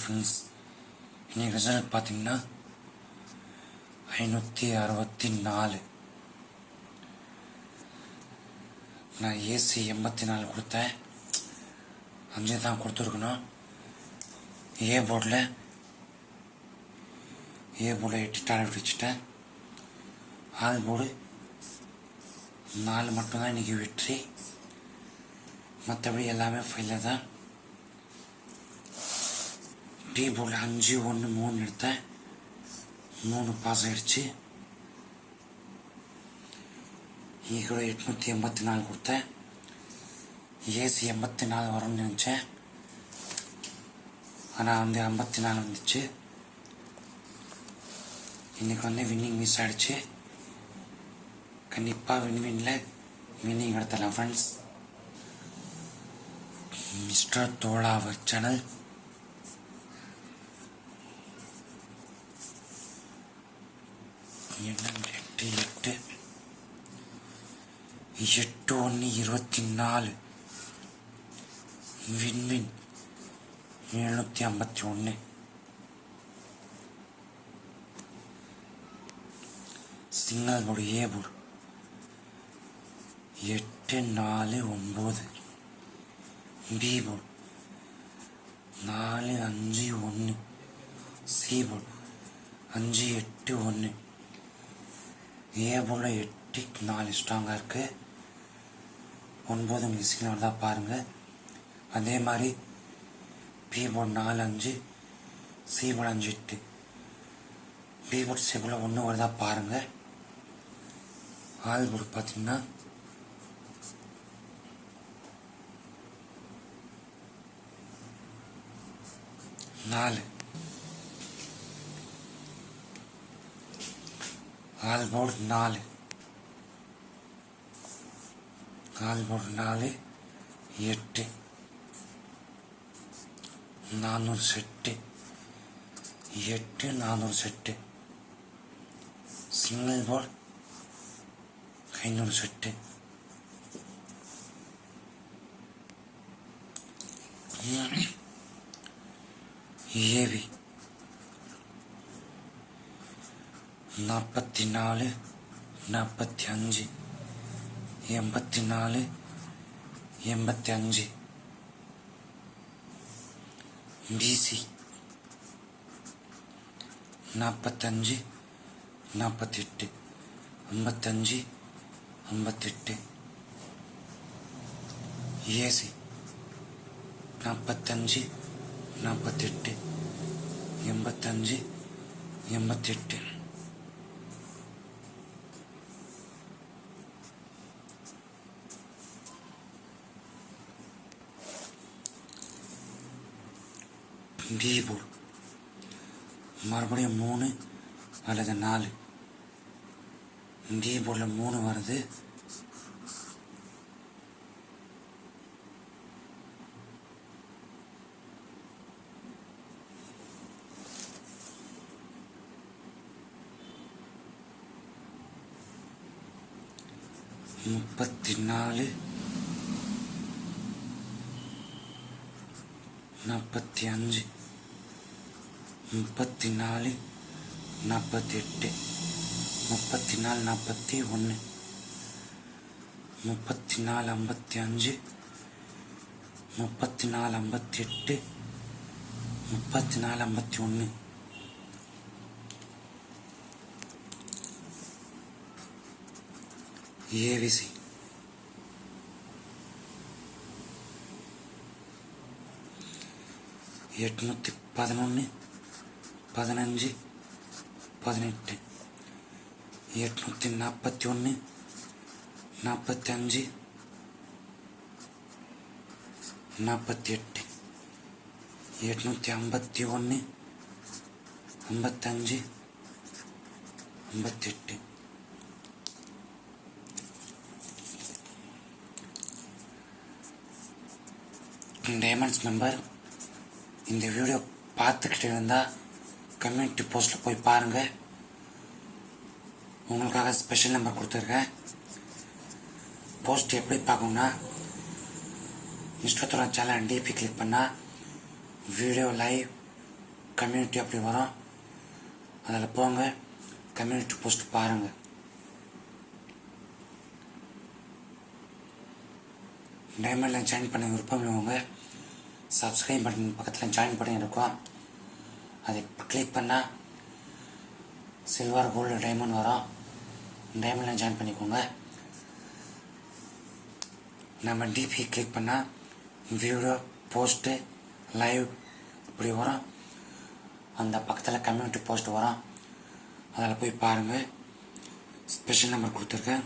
Friends இன்னைக்கு result பார்த்தீங்கன்னா ஐநூற்றி அறுபத்தி நாலு. நான் ஏசி எண்பத்தி நாலு கொடுத்தேன். அஞ்சு தான் கொடுத்துருக்கணும். ஏ போர்டில் ஏ போர்டில் எட்டு டாலர் வச்சுட்டேன். ஆல் போர்டு நாலு மட்டும்தான் இன்றைக்கி வெற்றி. மற்றபடி எல்லாமே ஃபெயிலில் தான். டீ போர்டில் அஞ்சு ஒன்று மூணு எடுத்தேன். மூணு பாஸ் ஆயிடுச்சு இங்கே கூட எட்நூற்றி எண்பத்தி நாலு கொடுத்தேன். ஏசி எண்பத்தி நாலு வரும்னு நினச்சேன். ஆனால் வந்து ஐம்பத்தி நாலு வந்துச்சு. இன்றைக்கி வந்து வின்னிங் மிஸ் ஆகிடுச்சு கண்டிப்பாக வின் வின்னில் வின்னிங் எடுத்துடலாம் ஃப்ரெண்ட்ஸ் மிஸ்டர் தோழாவர் சேனல் என்னன்னு எட்டு எட்டு. எட்டு ஒன்று இருபத்தி நாலு. விண்வின் வின் எழுநூற்றி ஐம்பத்தி ஒன்று. சிங்கல் போர்டு ஏ போர்டு எட்டு நாலு ஒம்பது பி போர்டு நாலு அஞ்சு ஒன்று. சி போர்டு அஞ்சு எட்டு ஒன்று. ஏ போர்டில் எட்டு நாலு ஸ்ட்ராங்காக இருக்குது ஒன்பது மியூசிக்கில் தான் பாருங்கள் அதே மாதிரி பி போர்டு நாலு அஞ்சு சி போர்டு அஞ்சு எட்டு. பி போர்டு சி போர்டில் ஒன்று வருதா பாருங்கள் ஆல் போர்டு பார்த்தீங்கன்னா நாலு. ஆல் போர்டு நாலு. ஆல் போர்டு நாலு. எட்டு. நானூறு செட்டு. எட்டு நானூறு செட்டு. சிங்கிள் போர்டு ஐநூறு செட்டு. ஏவி நாற்பத்தி நாலு நாற்பத்தி அஞ்சு எண்பத்தி நாலு எண்பத்தி அஞ்சு பிசி நாற்பத்தஞ்சு நாற்பத்தெட்டு ஐம்பத்தஞ்சு ஐம்பத்தெட்டு. ஏசி நாற்பத்தஞ்சு நாற்பத்தெட்டு எண்பத்தஞ்சு எண்பத்தெட்டு. பி போர்டு மறுபடியும் மூணு அல்லது நாலு. பி போர்டில் மூணு வருது. முப்பத்தி நாலு. நாற்பத்தி அஞ்சு முப்பத்தி நாலு நாற்பத்தி எட்டு முப்பத்தி நாலு நாற்பத்தி ஒன்று முப்பத்தி நாலு ஐம்பத்தி அஞ்சு முப்பத்தி நாலு ஐம்பத்தி எட்டு முப்பத்தி நாலு ஐம்பத்தி ஒன்று. ஏவிசி எட்நூற்றி பதினொன்று பதினஞ்சு பதினெட்டு எட்நூற்றி நாற்பத்தி ஒன்று நாற்பத்தி அஞ்சு நாற்பத்தி எட்டு எட்நூற்றி ஐம்பத்தி ஒன்று ஐம்பத்தஞ்சு ஐம்பத்தெட்டு டைமண்ட்ஸ் மெம்பர் இந்த வீடியோ பார்த்துக்கிட்டு இருந்தால் கம்யூனிட்டி போஸ்ட்டில் போய் பாருங்கள் உங்களுக்காக ஸ்பெஷல் நம்பர் கொடுத்துருக்கேன். போஸ்ட் எப்படி பார்க்கணுன்னா இன்ஸ்டாத்தோட சேனல் டிபி கிளிக் பண்ணால் வீடியோ லைவ் கம்யூனிட்டி அப்படி வரும். அதில் போங்க கம்யூனிட்டி போஸ்ட் பாருங்கள் டைமண்டில் ஜாயின் பண்ண விருப்பம் உள்ளவங்க சப்ஸ்கிரைப் பட்டன் பக்கத்தில் ஜாயின் பட்டன் இருக்கும். அதை கிளிக் பண்ணால் சில்வர் கோல்டு டைமண்ட் வரும். டைமண்டில் ஜாயின் பண்ணிக்கோங்க. நம்ம டிபி கிளிக் பண்ணால் வீடியோ போஸ்ட்டு லைவ் இப்படி வரும். அந்த பக்கத்தில் கம்யூனிட்டி போஸ்ட் வரும். அதில் போய் பாருங்கள் ஸ்பெஷல் நம்பர் கொடுத்துருக்கேன்.